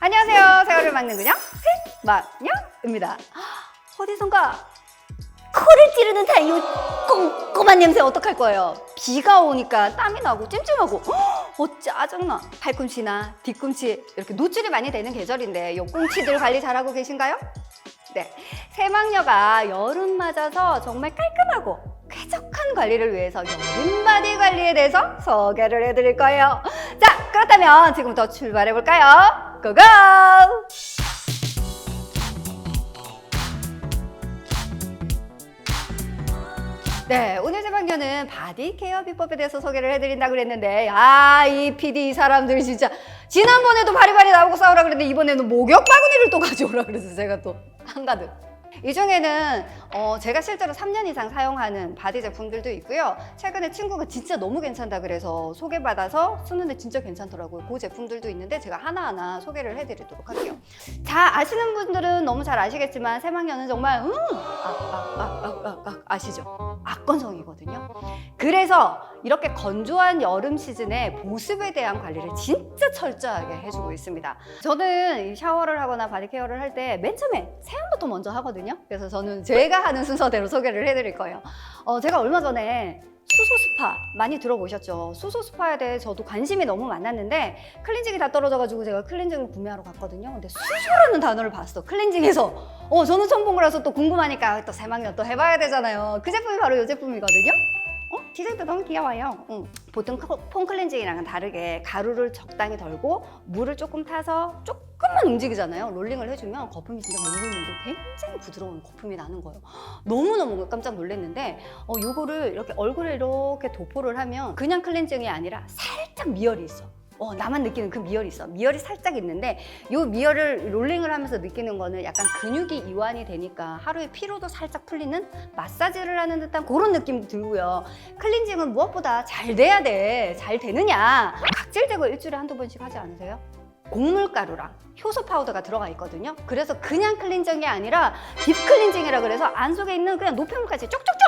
안녕하세요. 세월을 막는 그냥 세막녀입니다. 어디선가 코를 찌르는 듯한 이 꼼꼼한 냄새 어떡할 거예요? 비가 오니까 땀이 나고 찜찜하고 어 짜증나. 팔꿈치나 뒤꿈치 이렇게 노출이 많이 되는 계절인데 요 꽁치들 관리 잘하고 계신가요? 네. 세막녀가 여름 맞아서 정말 깔끔하고 쾌적한 관리를 위해서 여름 바디 관리에 대해서 소개를 해드릴 거예요. 자, 그렇다면 지금부터 출발해 볼까요? 고고! 네, 오늘 제 방견은 바디 케어 비법에 대해서 소개를 해드린다고 그랬는데, 아, 이 PD 이 사람들 진짜 지난번에도 바리바리 나오고 싸우라 그랬는데 이번에는 목욕 바구니를 또 가져오라 그래서 제가 또 한가득. 이 중에는 어, 제가 실제로 3년 이상 사용하는 바디 제품들도 있고요. 최근에 친구가 진짜 너무 괜찮다 그래서 소개받아서 쓰는데 진짜 괜찮더라고요. 그 제품들도 있는데 제가 하나하나 소개를 해드리도록 할게요. 자, 아시는 분들은 너무 잘 아시겠지만 세망년은 정말 음, 아, 아, 아, 아, 아, 아, 아시죠? 악건성이거든요. 그래서 이렇게 건조한 여름 시즌에 보습에 대한 관리를 진짜 철저하게 해주고 있습니다. 저는 이 샤워를 하거나 바디 케어를 할 때 맨 처음에 세안부터 먼저 하거든요. 그래서 저는 제가 하는 순서대로 소개를 해드릴 거예요. 어, 제가 얼마 전에 수소 스파 많이 들어보셨죠? 수소 스파에 대해 저도 관심이 너무 많았는데 클렌징이 다 떨어져가지고 제가 클렌징을 구매하러 갔거든요. 근데 수소라는 단어를 봤어. 클렌징에서. 어, 저는 처음 본 거라서 또 궁금하니까 또 세망년 또 해봐야 되잖아요. 그 제품이 바로 이 제품이거든요. 어? 디자인도 너무 귀여워요. 응. 보통 커- 폼 클렌징이랑은 다르게 가루를 적당히 덜고 물을 조금 타서 조금만 움직이잖아요. 롤링을 해주면 거품이 진짜 몽글몽글 굉장히 부드러운 거품이 나는 거예요. 너무너무 깜짝 놀랐는데 어, 요거를 이렇게 얼굴에 이렇게 도포를 하면 그냥 클렌징이 아니라 살짝 미열이 있어. 어, 나만 느끼는 그 미열이 있어. 미열이 살짝 있는데 요 미열을 롤링을 하면서 느끼는 거는 약간 근육이 이완이 되니까 하루에 피로도 살짝 풀리는 마사지를 하는 듯한 그런 느낌도 들고요. 클렌징은 무엇보다 잘 돼야 돼. 잘 되느냐. 각질 제거 일주일에 한두 번씩 하지 않으세요? 곡물가루랑 효소 파우더가 들어가 있거든요. 그래서 그냥 클렌징이 아니라 딥 클렌징이라 그래서 안 속에 있는 그냥 노폐물까지 쪽쪽쪽 쪽쪽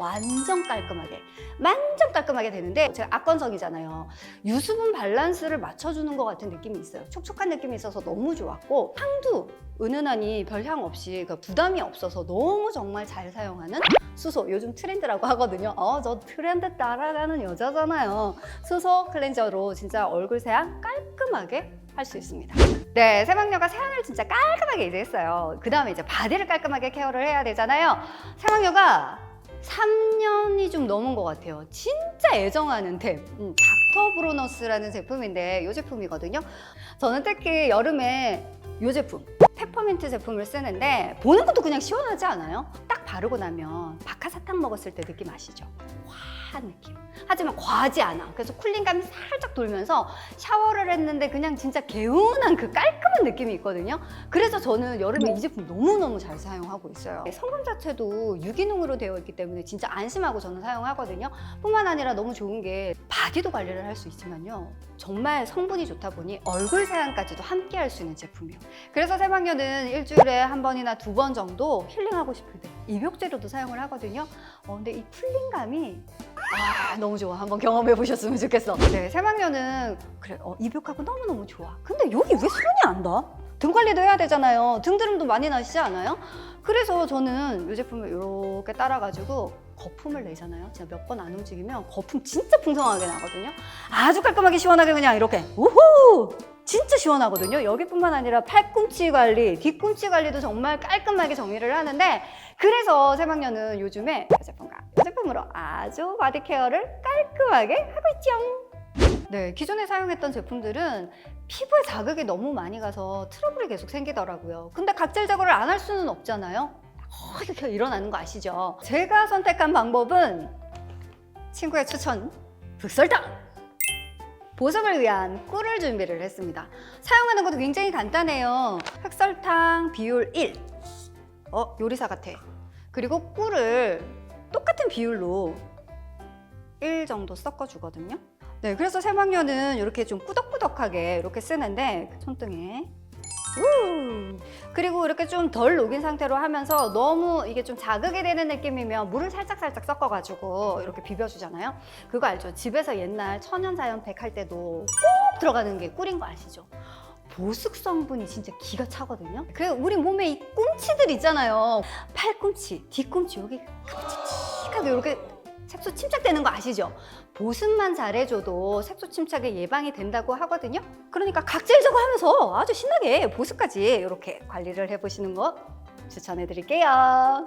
완전 깔끔하게 완전 깔끔하게 되는데 제가 악건성이잖아요. 유수분 밸런스를 맞춰주는 것 같은 느낌이 있어요. 촉촉한 느낌이 있어서 너무 좋았고 향도 은은하니 별 향 없이 그 부담이 없어서 너무 정말 잘 사용하는 수소 요즘 트렌드라고 하거든요. 어, 저 트렌드 따라가는 여자잖아요. 수소 클렌저로 진짜 얼굴 세안 깔끔하게 할 수 있습니다. 네, 세망녀가 세안을 진짜 깔끔하게 이제 했어요. 그 다음에 이제 바디를 깔끔하게 케어를 해야 되잖아요. 세망녀가 3년이 좀 넘은 것 같아요. 진짜 애정하는 템. 음, 닥터 브로너스라는 제품인데 이 제품이거든요. 저는 특히 여름에 이 제품, 페퍼민트 제품을 쓰는데 보는 것도 그냥 시원하지 않아요? 딱 바르고 나면 박하사탕 먹었을 때 느낌 아시죠? 화한 느낌. 하지만 과하지 않아. 그래서 쿨링감이 살짝 돌면서 샤워를 했는데 그냥 진짜 개운한 그 깔끔한 느낌이 있거든요. 그래서 저는 여름에 이 제품 너무너무 잘 사용하고 있어요. 성분 자체도 유기농으로 되어 있기 때문에 진짜 안심하고 저는 사용하거든요. 뿐만 아니라 너무 좋은 게 바디도 관리를 할 수 있지만요. 정말 성분이 좋다 보니 얼굴 세안까지도 함께 할 수 있는 제품이에요. 그래서 세방녀는 일주일에 한 번이나 두 번 정도 힐링하고 싶을 때 입욕제로도 사용을 하거든요. 어, 근데 이 풀링감이 아, 너무 좋아. 한번 경험해 보셨으면 좋겠어. 네, 세방녀는 그래, 어, 입욕하고 너무너무 좋아. 근데 여기 왜 손이 안 닿아? 등 관리도 해야 되잖아요. 등 드름도 많이 나시지 않아요? 그래서 저는 이 제품을 이렇게 따라가지고 거품을 내잖아요. 진짜 몇번 안 움직이면 거품 진짜 풍성하게 나거든요. 아주 깔끔하게 시원하게 그냥 이렇게 우후! 진짜 시원하거든요. 여기뿐만 아니라 팔꿈치 관리, 뒤꿈치 관리도 정말 깔끔하게 정리를 하는데 그래서 세방녀는 요즘에 이 제품과 이 제품으로 아주 바디 케어를 깔끔하게 하고 있죠. 네, 기존에 사용했던 제품들은 피부에 자극이 너무 많이 가서 트러블이 계속 생기더라고요. 근데 각질 제거를 안 할 수는 없잖아요. 어, 이렇게 일어나는 거 아시죠? 제가 선택한 방법은 친구의 추천 극설탕! 보습을 위한 꿀을 준비를 했습니다. 사용하는 것도 굉장히 간단해요. 흑설탕 비율 1. 어, 요리사 같아. 그리고 꿀을 똑같은 비율로 1 정도 섞어 주거든요. 네, 그래서 세망녀는 이렇게 좀 꾸덕꾸덕하게 이렇게 쓰는데 손등에 우! 그리고 이렇게 좀 덜 녹인 상태로 하면서 너무 이게 좀 자극이 되는 느낌이면 물을 살짝살짝 섞어가지고 이렇게 비벼주잖아요. 그거 알죠? 집에서 옛날 천연자연팩 할 때도 꼭 들어가는 게 꿀인 거 아시죠? 보습 성분이 진짜 기가 차거든요. 그 우리 몸에 이 꿈치들 있잖아요. 팔꿈치, 뒤꿈치 여기 깜찍하게 이렇게 색소 침착되는 거 아시죠? 보습만 잘해줘도 색소 침착에 예방이 된다고 하거든요. 그러니까 각질 제거하면서 아주 신나게 보습까지 이렇게 관리를 해보시는 거 추천해드릴게요.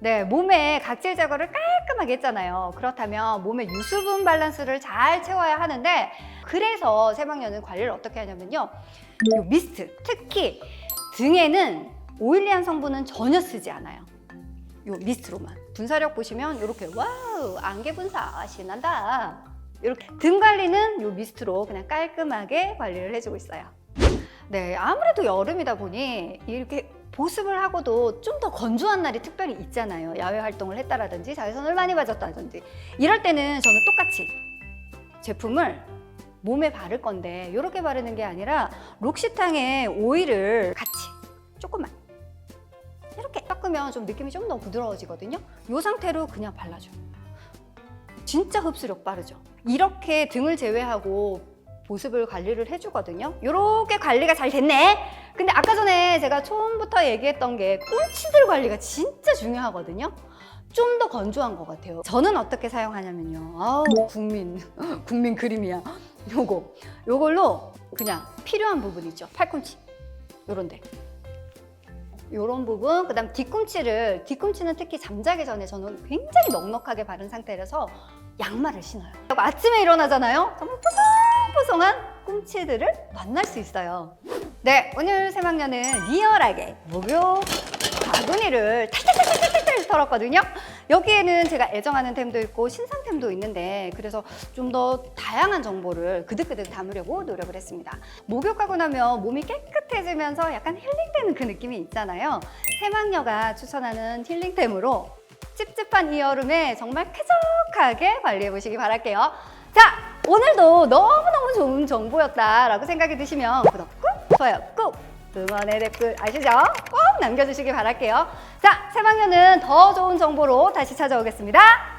네, 몸에 각질 제거를 깔끔하게 했잖아요. 그렇다면 몸의 유수분 밸런스를 잘 채워야 하는데 그래서 세방년은 관리를 어떻게 하냐면요. 요 미스트, 특히 등에는 오일리한 성분은 전혀 쓰지 않아요. 요 미스트로만. 분사력 보시면 이렇게 와 우 안개 분사 신난다. 이렇게 등 관리는 요 미스트로 그냥 깔끔하게 관리를 해주고 있어요. 네, 아무래도 여름이다 보니 이렇게 보습을 하고도 좀 더 건조한 날이 특별히 있잖아요. 야외 활동을 했다라든지 자외선을 많이 맞았다든지 이럴 때는 저는 똑같이 제품을 몸에 바를 건데 이렇게 바르는 게 아니라 록시탕에 오일을 같이 조금만 이렇게 닦으면 좀 느낌이 좀 더 부드러워지거든요. 이 상태로 그냥 발라줘요. 진짜 흡수력 빠르죠. 이렇게 등을 제외하고 보습을 관리를 해주거든요. 이렇게 관리가 잘 됐네. 근데 아까 전에 제가 처음부터 얘기했던 게 꿈치들 관리가 진짜 중요하거든요. 좀 더 건조한 것 같아요. 저는 어떻게 사용하냐면요. 아우 국민 국민 그림이야. 요거 요걸로 그냥 필요한 부분 있죠. 팔꿈치 요런데 요런 부분 그 다음 뒤꿈치를 뒤꿈치는 특히 잠자기 전에 저는 굉장히 넉넉하게 바른 상태라서 양말을 신어요. 아침에 일어나잖아요. 정말 포송포송한 꿈치들을 만날 수 있어요. 네, 오늘 새막년은 리얼하게 목욕 바구니를 탈탈탈탈탈탈 털었거든요. 여기에는 제가 애정하는 템도 있고 신상템도 있는데 그래서 좀 더 다양한 정보를 그득그득 담으려고 노력을 했습니다. 목욕하고 나면 몸이 깨끗해지면서 약간 힐링되는 그 느낌이 있잖아요. 새막녀가 추천하는 힐링템으로 찝찝한 이 여름에 정말 쾌적하게 관리해 보시기 바랄게요. 자, 오늘도 너무너무 좋은 정보였다라고 생각이 드시면 구독 꾹, 좋아요 꾹, 응원의 댓글 아시죠? 꼭 남겨주시기 바랄게요. 자, 새방년은 더 좋은 정보로 다시 찾아오겠습니다.